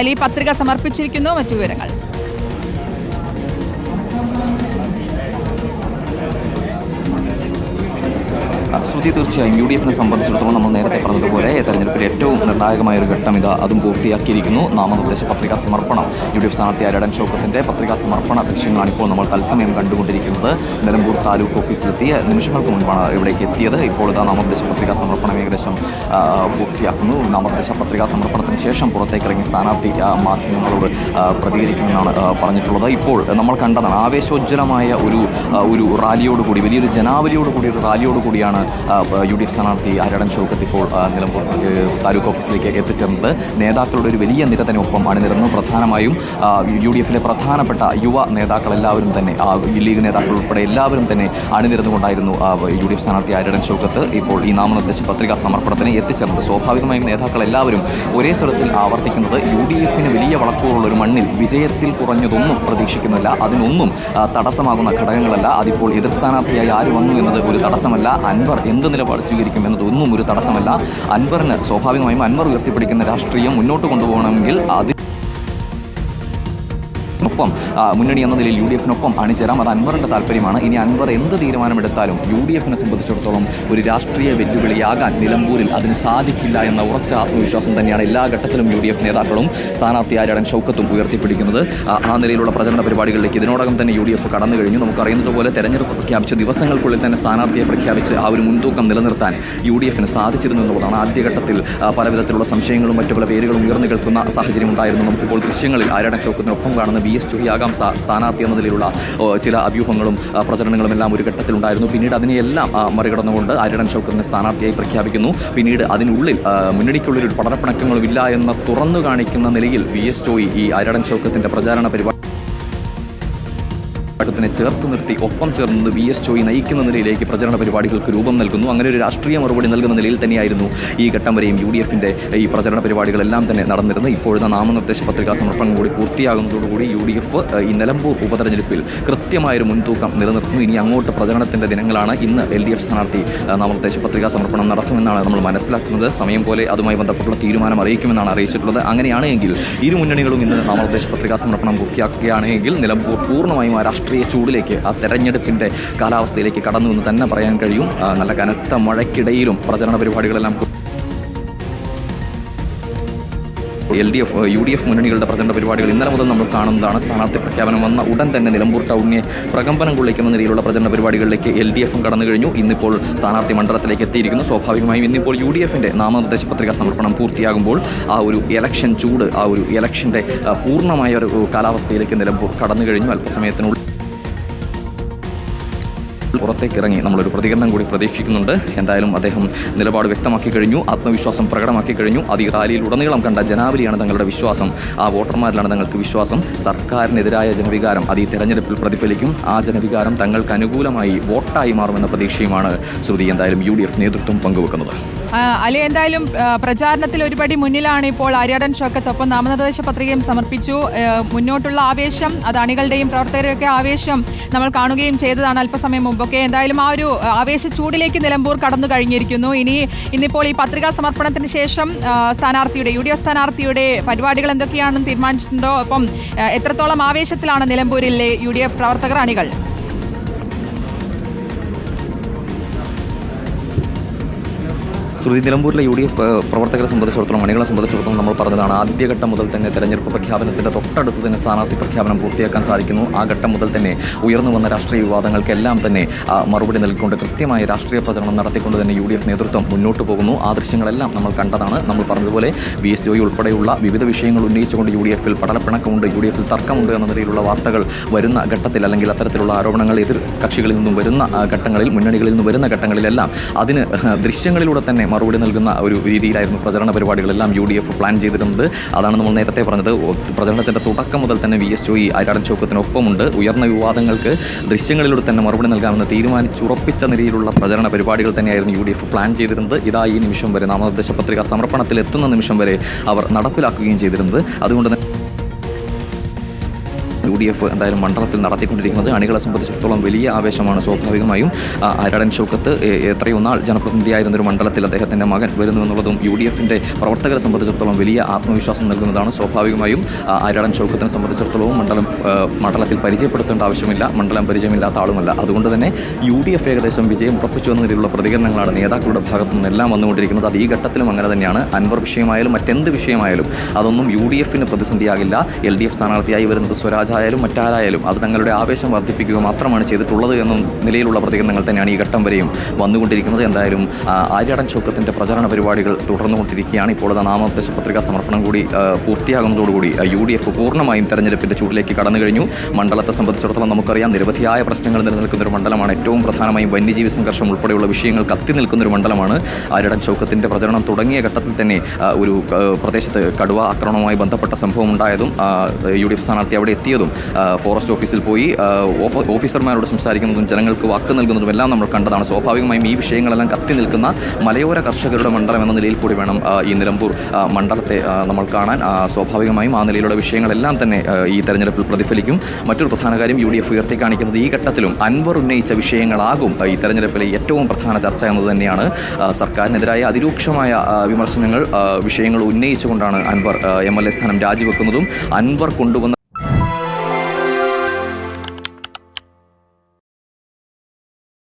അലി പത്രിക സമർപ്പിച്ചിരിക്കുന്നു. മറ്റു വിവരങ്ങൾ. ശ്രുതി തീർച്ചയായും യു ഡി എഫിനെ സംബന്ധിച്ചിടത്തോളം നമ്മൾ നേരത്തെ പറഞ്ഞതുപോലെ നിർണായകമായ ഒരു ഘട്ടം ഇത് അതും പൂർത്തിയാക്കിയിരിക്കുന്നു. നാമനിർദ്ദേശ പത്രികാ സമർപ്പണം. യു ഡി എഫ് സ്ഥാനാർത്ഥി അരടൻ ഷോക്കത്തിന്റെ പത്രികാ സമർപ്പണ ദൃശ്യങ്ങളാണ് ഇപ്പോൾ നമ്മൾ തത്സമയം കണ്ടുകൊണ്ടിരിക്കുന്നത്. നിലമ്പൂർ താലൂക്ക് ഓഫീസിലെത്തിയ നിമിഷങ്ങൾക്ക് മുൻപാണ് ഇവിടേക്ക് എത്തിയത്. ഇപ്പോൾ ഇതാ നാമനിർദ്ദേശ പത്രികാ സമർപ്പണം ഏകദേശം പൂർത്തിയാക്കുന്നു. നാമനിർദ്ദേശ പത്രികാ സമർപ്പണത്തിന് ശേഷം പുറത്തേക്ക് ഇറങ്ങി സ്ഥാനാർത്ഥി മാധ്യമങ്ങളോട് പ്രതികരിക്കുമെന്നാണ് പറഞ്ഞിട്ടുള്ളത്. ഇപ്പോൾ നമ്മൾ കണ്ടതാണ് ആവേശോജ്ജലമായ ഒരു ഒരു റാലിയോടുകൂടി വലിയൊരു ജനാവലിയോട് കൂടി ഒരു റാലിയോട് കൂടിയാണ് ആ, യു ഡി എഫ് സ്ഥാനാർത്ഥി ആരടൻ ഷൗക്കത്ത് ഇപ്പോൾ നിലമ്പൂർ താലൂക്ക് താലൂക്ക് ഓഫീസിലേക്ക് എത്തിച്ചേർന്നത്. നേതാക്കളുടെ ഒരു വലിയ നിര തന്നെ ഒപ്പം അണിനിരന്നു പ്രധാനമായും യു ഡി എഫിലെ പ്രധാനപ്പെട്ട യുവ നേതാക്കൾ എല്ലാവരും തന്നെ ലീഗ് നേതാക്കൾ ഉൾപ്പെടെ എല്ലാവരും തന്നെ അണിനിരന്നുകൊണ്ടായിരുന്നു യു ഡി എഫ് സ്ഥാനാർത്ഥി ആരടൻ ചോക്കത്ത്. ഇപ്പോൾ ഈ നാമനിർദ്ദേശ പത്രികാ സമർപ്പണത്തിന് എത്തിച്ചേർന്നത്. സ്വാഭാവികമായും നേതാക്കൾ എല്ലാവരും ഒരേ സ്വരത്തിൽ ആവർത്തിക്കുന്നത് യു ഡി എഫിന് വലിയ വളക്കൂറുള്ള ഒരു മണ്ണിൽ വിജയത്തിൽ കുറഞ്ഞതൊന്നും പ്രതീക്ഷിക്കുന്നില്ല. അതിനൊന്നും തടസ്സമാകുന്ന ഘടകങ്ങളല്ല. അതിപ്പോൾ എതിർ സ്ഥാനാർത്ഥിയായി ആര് വന്നു എന്നത് ഒരു തടസ്സമല്ല. അൻവർ എന്ത് നിലപാട് സ്വീകരിക്കും എന്നതൊന്നും ഒരു തടസ്സമല്ല. അൻവറിന് സ്വാഭാവികമായും ഉയർത്തിപ്പിടിക്കുന്ന രാഷ്ട്രീയം മുന്നോട്ട് കൊണ്ടുപോകണമെങ്കിൽ അത് ഒപ്പം മുന്നണി എന്ന നിലയിൽ യു ഡി എഫിനൊപ്പം അണിചേരാം. അത് അൻവറിന്റെ താല്പര്യമാണ്. ഇനി അൻവർ എന്ത് തീരുമാനമെടുത്താലും യു ഡി എഫിനെ സംബന്ധിച്ചിടത്തോളം ഒരു രാഷ്ട്രീയ വെല്ലുവിളിയാകാൻ നിലമ്പൂരിൽ അതിന് സാധിക്കില്ല എന്ന ഉറച്ച ആത്മവിശ്വാസം തന്നെയാണ് എല്ലാ ഘട്ടത്തിലും യു ഡി എഫ് നേതാക്കളും സ്ഥാനാർത്ഥി ആരാടൻ ഷൗക്കത്തും ഉയർത്തിപ്പിടിക്കുന്നത്. ആ, നിലയിലുള്ള പ്രചരണ പരിപാടികളിലേക്ക് ഇതിനോടകം തന്നെ യു ഡി എഫ് കടന്നു കഴിഞ്ഞു. നമുക്കറിയുന്നത് പോലെ തെരഞ്ഞെടുപ്പ് പ്രഖ്യാപിച്ച ദിവസങ്ങൾക്കുള്ളിൽ തന്നെ സ്ഥാനാർത്ഥിയെ പ്രഖ്യാപിച്ച് ആ ഒരു മുൻതൂക്കം നിലനിർത്താൻ യു ഡി എഫിന് സാധിച്ചിരുന്നു എന്നുള്ളതാണ് ആദ്യഘട്ടത്തിൽ പലവിധത്തിലുള്ള സംശയങ്ങളും മറ്റു പല പേരുകളും ഉയർന്നു കേൾക്കുന്ന സാഹചര്യം ഉണ്ടായിരുന്നു നമുക്കിപ്പോൾ ദൃശ്യങ്ങളിൽ ആരാടൻ ഷൗക്കത്തിനൊപ്പം കാണുന്ന ബി. എസ്. സ്ഥാ- സ്ഥാനാർത്ഥി എന്ന നിലയിലുള്ള ചില അഭ്യൂഹങ്ങളും പ്രചരണങ്ങളും എല്ലാം ഒരു ഘട്ടത്തിലുണ്ടായിരുന്നു. പിന്നീട് അതിനെയെല്ലാം മറികടന്നുകൊണ്ട് ആര്യടൻ ഷൗക്കറിനെ സ്ഥാനാർത്ഥിയായി പ്രഖ്യാപിക്കുന്നു. പിന്നീട് അതിനുള്ളിൽ മുന്നണിക്കുള്ളിൽ ഒരു ഇല്ല എന്ന് തുറന്നു കാണിക്കുന്ന നിലയിൽ വി. എസ്. ടോയി ഈ ആര്യടൻ ഷൗക്കത്തിന്റെ പ്രചാരണ പരിപാടി ഘട്ടത്തിനെ ചേർത്ത് നിർത്തി ഒപ്പം ചേർന്നത് വി എസ് ചോയി നയിക്കുന്ന നിലയിലേക്ക് പ്രചരണ പരിപാടികൾക്ക് രൂപം നൽകുന്നു. അങ്ങനെ ഒരു രാഷ്ട്രീയ മറുപടി നൽകുന്ന നിലയിൽ തന്നെയായിരുന്നു ഈ ഘട്ടം വരെയും യു ഡി എഫിന്റെ ഈ പ്രചരണ പരിപാടികളെല്ലാം തന്നെ നടന്നിരുന്നത്. ഇപ്പോഴത്തെ നാമനിർദ്ദേശ പത്രികാ സമർപ്പണം കൂടി പൂർത്തിയാകുന്നതോടുകൂടി യു ഡി എഫ് ഈ നിലമ്പൂർ ഉപതെരഞ്ഞെടുപ്പിൽ കൃത്യമായൊരു മുൻതൂക്കം നിലനിർത്തുന്നു. ഇനി അങ്ങോട്ട് പ്രചരണത്തിന്റെ ദിനങ്ങളാണ് ഇന്ന് എൽ ഡി എഫ് സ്ഥാനാർത്ഥി നാമനിർദ്ദേശ പത്രികാ സമർപ്പണം നടത്തുമെന്നാണ് നമ്മൾ മനസ്സിലാക്കുന്നത്. സമയം പോലെ അതുമായി ബന്ധപ്പെട്ടുള്ള തീരുമാനം അറിയിക്കുമെന്നാണ് അറിയിച്ചിട്ടുള്ളത്. അങ്ങനെയാണെങ്കിൽ ഇരു മുന്നണികളും ഇന്ന് നാമനിർദ്ദേശ പത്രികാ സമർപ്പണം പൂർത്തിയാക്കുകയാണെങ്കിൽ നിലമ്പൂർ പൂർണമായും ആ രാഷ്ട്രീയ ചൂടിലേക്ക് ആ തെരഞ്ഞെടുപ്പിന്റെ കാലാവസ്ഥയിലേക്ക് കടന്നു എന്ന് തന്നെ പറയാൻ കഴിയും. നല്ല കനത്ത മഴയ്ക്കിടയിലും പ്രചരണ പരിപാടികളെല്ലാം L D F U D F മുന്നണികളുടെ പ്രചരണ പരിപാടികൾ ഇന്നലെ മുതൽ നമ്മൾ കാണുന്നതാണ്. സ്ഥാനാർത്ഥി പ്രഖ്യാപനം വന്ന ഉടൻ തന്നെ നിലമ്പൂർ ടൗണിനെ പ്രകമ്പനം കൊള്ളിക്കുന്ന നിലയിലുള്ള പ്രചരണ പരിപാടികളിലേക്ക് എൽ ഡി എഫും കടന്നു കഴിഞ്ഞു. ഇന്നിപ്പോൾ സ്ഥാനാർത്ഥി മണ്ഡലത്തിലേക്ക് എത്തിയിരിക്കുന്നു. സ്വാഭാവികമായും ഇന്നിപ്പോൾ യു ഡി എഫിന്റെ നാമനിർദ്ദേശ പത്രികാ സമർപ്പണം പൂർത്തിയാകുമ്പോൾ ആ ഒരു ഇലക്ഷൻ ചൂട് ആ ഒരു ഇലക്ഷന്റെ പൂർണമായ ഒരു കാലാവസ്ഥയിലേക്ക് നിലമ്പൂർ കടന്നു കഴിഞ്ഞു. അല്പസമയത്തിനുള്ളിൽ പുറത്തേക്ക് ഇറങ്ങി നമ്മളൊരു പ്രതികരണം കൂടി പ്രതീക്ഷിക്കുന്നുണ്ട്. എന്തായാലും അദ്ദേഹം നിലപാട് വ്യക്തമാക്കി കഴിഞ്ഞു. ആത്മവിശ്വാസം പ്രകടമാക്കി കഴിഞ്ഞു. അത് ഈ റാലിയിൽ ഉടനീളം കണ്ട ജനാവലിയാണ് തങ്ങളുടെ വിശ്വാസം. ആ വോട്ടർമാരിലാണ് തങ്ങൾക്ക് വിശ്വാസം. സർക്കാരിനെതിരായ ജനവികാരം അത് ഈ തെരഞ്ഞെടുപ്പിൽ പ്രതിഫലിക്കും. ആ ജനവികാരം തങ്ങൾക്ക് അനുകൂലമായി വോട്ടായി മാറുമെന്ന പ്രതീക്ഷയുമാണ് ശ്രുതി. എന്തായാലും യു ഡി എഫ് നേതൃത്വം പങ്കുവെക്കുന്നത്. അലി എന്തായാലും പ്രചാരണത്തിൽ ഒരുപടി മുന്നിലാണ് ഇപ്പോൾ ആര്യാടൻ ഷോക്കത്ത് ഒപ്പം നാമനിർദ്ദേശ പത്രികയും സമർപ്പിച്ചു. മുന്നോട്ടുള്ള ആവേശം അത് അണികളുടെയും പ്രവർത്തകരുടെയൊക്കെ ആവേശം നമ്മൾ കാണുകയും ചെയ്തതാണ്. അല്പസമയം മുമ്പൊക്കെ എന്തായാലും ആ ഒരു ആവേശ ചൂടിലേക്ക് നിലമ്പൂർ കടന്നു കഴിഞ്ഞിരിക്കുന്നു. ഇനി ഇന്നിപ്പോൾ ഈ പത്രികാ സമർപ്പണത്തിന് ശേഷം സ്ഥാനാർത്ഥിയുടെ യു ഡി എഫ് സ്ഥാനാർത്ഥിയുടെ പരിപാടികൾ എന്തൊക്കെയാണെന്ന് തീരുമാനിച്ചിട്ടുണ്ടോ? അപ്പം എത്രത്തോളം ആവേശത്തിലാണ് നിലമ്പൂരിലെ യു ഡി എഫ് പ്രവർത്തകർ അണികൾ? ശ്രുതി നിലമ്പൂരിലെ യു ഡി എഫ് പ്രവർത്തകരെ സംബന്ധിച്ചിടത്തോളം മണികളെ സംബന്ധിച്ചിടത്തോളം നമ്മൾ പറഞ്ഞതാണ് ആദ്യഘട്ടം മുതൽ തന്നെ തെരഞ്ഞെടുപ്പ് പ്രഖ്യാപനത്തിന്റെ തൊട്ടടുത്ത് തന്നെ സ്ഥാനാർത്ഥി പ്രഖ്യാപനം പൂർത്തിയാക്കാൻ സാധിക്കുന്നു. ആ ഘട്ടം മുതൽ തന്നെ ഉയർന്നു വന്ന രാഷ്ട്രീയ വിവാദങ്ങൾക്കെല്ലാം തന്നെ മറുപടി നൽകിക്കൊണ്ട് കൃത്യമായ രാഷ്ട്രീയ പ്രചരണം നടത്തിക്കൊണ്ട് തന്നെ യു ഡി എഫ് നേതൃത്വം മുന്നോട്ട് പോകുന്നു. ആ ദൃശ്യങ്ങളെല്ലാം നമ്മൾ കണ്ടതാണ്. നമ്മൾ പറഞ്ഞതുപോലെ ബി എസ് ജോയി ഉൾപ്പെടെയുള്ള വിവിധ വിഷയങ്ങൾ ഉന്നയിച്ചുകൊണ്ട് യു ഡി എഫിൽ പടലപ്പിണക്കമുണ്ട്. യു ഡി എഫിൽ തർക്കമുണ്ട് എന്ന നിലയിലുള്ള വാർത്തകൾ വരുന്ന ഘട്ടത്തിൽ അല്ലെങ്കിൽ അത്തരത്തിലുള്ള ആരോപണങ്ങൾ എതിർ കക്ഷികളിൽ നിന്നും വരുന്ന ഘട്ടങ്ങളിൽ മുന്നണികളിൽ നിന്നും വരുന്ന ഘട്ടങ്ങളിലെല്ലാം അതിന് ദൃശ്യങ്ങളിലൂടെ തന്നെ മറുപടി നൽകുന്ന ഒരു രീതിയിലായിരുന്നു പ്രചരണ പരിപാടികളെല്ലാം യു ഡി എഫ് പ്ലാൻ ചെയ്തിരുന്നത്. അതാണ് നമ്മൾ നേരത്തെ പറഞ്ഞത്. പ്രചരണത്തിന്റെ തുടക്കം മുതൽ തന്നെ വി എസ് ജോയി ആരാടൻ ചോക്കത്തിനൊപ്പമുണ്ട്. ഉയർന്ന വിവാദങ്ങൾക്ക് ദൃശ്യങ്ങളിലൂടെ തന്നെ മറുപടി നൽകാമെന്ന് തീരുമാനിച്ചുറപ്പിച്ച നിലയിലുള്ള പ്രചരണ പരിപാടികൾ തന്നെയായിരുന്നു യു ഡി എഫ് പ്ലാൻ ചെയ്തിരുന്നത്. ഇതാ ഈ നിമിഷം വരെ നാമനിർദ്ദേശ പത്രിക സമർപ്പണത്തിൽ എത്തുന്ന നിമിഷം വരെ അവർ നടപ്പിലാക്കുകയും ചെയ്തിരുന്നത്. അതുകൊണ്ട് തന്നെ യു ഡി എഫ് എന്തായാലും മണ്ഡലത്തിൽ നടത്തിക്കൊണ്ടിരിക്കുന്നത്. അണികളെ സംബന്ധിച്ചിടത്തോളം വലിയ ആവേശമാണ് സ്വാഭാവികമായും. അരടൻ ഷൗക്കത്ത് എത്രയോ നാൾ ജനപ്രതിനിധിയായിരുന്ന ഒരു മണ്ഡലത്തിൽ അദ്ദേഹത്തിന്റെ മകൻ വരുന്നു എന്നുള്ളതും യു ഡി എഫിന്റെ പ്രവർത്തകരെ സംബന്ധിച്ചിടത്തോളം വലിയ ആത്മവിശ്വാസം നൽകുന്നതാണ് സ്വാഭാവികമായും. അരടൻ ഷൗക്കത്തിനെ സംബന്ധിച്ചിടത്തോളം മണ്ഡലം മണ്ഡലത്തിൽ പരിചയപ്പെടുത്തേണ്ട ആവശ്യമില്ല. മണ്ഡലം പരിചയമില്ലാത്ത ആളുമല്ല. അതുകൊണ്ട് തന്നെ യു ഡി എഫ് ഏകദേശം വിജയം ഉറപ്പിച്ചു എന്ന രീതിയിലുള്ള പ്രതികരണങ്ങളാണ് നേതാക്കളുടെ ഭാഗത്തു നിന്നെല്ലാം വന്നുകൊണ്ടിരിക്കുന്നത്. അത് ഈ ഘട്ടത്തിലും അങ്ങനെ തന്നെയാണ്. അൻവർ വിഷയമായാലും മറ്റെന്ത് വിഷയമായാലും അതൊന്നും യു ഡി എഫിന് പ്രതിസന്ധിയാകില്ല. എൽ ഡി എഫ് സ്ഥാനാർത്ഥിയായി വരുന്നത് സ്വരാജ് ആയാലും മറ്റാരായാലും അത് തങ്ങളുടെ ആവേശം വർദ്ധിപ്പിക്കുക മാത്രമാണ് ചെയ്തിട്ടുള്ളത് എന്ന നിലയിലുള്ള പ്രതികരണങ്ങൾ തന്നെയാണ് ഈ ഘട്ടം വരെയും വന്നുകൊണ്ടിരിക്കുന്നത്. എന്തായാലും ആര്യാടൻ ചൗക്കത്തിന്റെ പ്രചരണ പരിപാടികൾ തുടർന്നുകൊണ്ടിരിക്കുകയാണ്. ഇപ്പോൾ നാമനിർദ്ദേശ പത്രികാ സമർപ്പണം കൂടി പൂർത്തിയാകുന്നതോടുകൂടി യു ഡി എഫ് പൂർണമായും തെരഞ്ഞെടുപ്പിന്റെ ചൂടിലേക്ക് കടന്നു കഴിഞ്ഞു. മണ്ഡലത്തെ സംബന്ധിച്ചിടത്തോളം നമുക്കറിയാം നിരവധിയായ പ്രശ്നങ്ങൾ നിലനിൽക്കുന്ന ഒരു മണ്ഡലമാണ്. ഏറ്റവും പ്രധാനമായും വന്യജീവി സംഘർഷം ഉൾപ്പെടെയുള്ള വിഷയങ്ങൾ കത്തി നിൽക്കുന്ന ഒരു മണ്ഡലമാണ് ആര്യടൻ ചൗക്കത്തിന്റെ പ്രചരണം. തുടങ്ങിയ ഘട്ടത്തിൽ തന്നെ ഒരു പ്രദേശത്ത് കടുവ ആക്രമണവുമായി ബന്ധപ്പെട്ട സംഭവം ഉണ്ടായതും യു ഡി എഫ് സ്ഥാനാർത്ഥി അവിടെ ആ, ഫോറസ്റ്റ് ഓഫീസിൽ പോയി ഓഫീസർമാരോട് സംസാരിക്കുന്നതും ജനങ്ങൾക്ക് വാക്ക് നൽകുന്നതും എല്ലാം നമ്മൾ കണ്ടതാണ്. സ്വാഭാവികമായും ഈ വിഷയങ്ങളെല്ലാം കത്തി നിൽക്കുന്ന മലയോര കർഷകരുടെ മണ്ഡലം എന്ന നിലയിൽ കൂടി വേണം ഈ നിലമ്പൂർ മണ്ഡലത്തെ നമ്മൾ കാണാൻ. സ്വാഭാവികമായും ആ നിലയിലുള്ള വിഷയങ്ങളെല്ലാം തന്നെ ഈ തെരഞ്ഞെടുപ്പിൽ പ്രതിഫലിക്കും. മറ്റൊരു പ്രധാന കാര്യം യു ഡി എഫ് ഉയർത്തി കാണിക്കുന്നത് ഈ ഘട്ടത്തിലും അൻവർ ഉന്നയിച്ച വിഷയങ്ങളാകും ഈ തെരഞ്ഞെടുപ്പിലെ ഏറ്റവും പ്രധാന ചർച്ച എന്നത് തന്നെയാണ്. സർക്കാരിനെതിരായ അതിരൂക്ഷമായ വിമർശനങ്ങൾ വിഷയങ്ങൾ ഉന്നയിച്ചുകൊണ്ടാണ് അൻവർ എം എൽ എ സ്ഥാനം രാജിവെക്കുന്നതും അൻവർ കൊണ്ടുവന്ന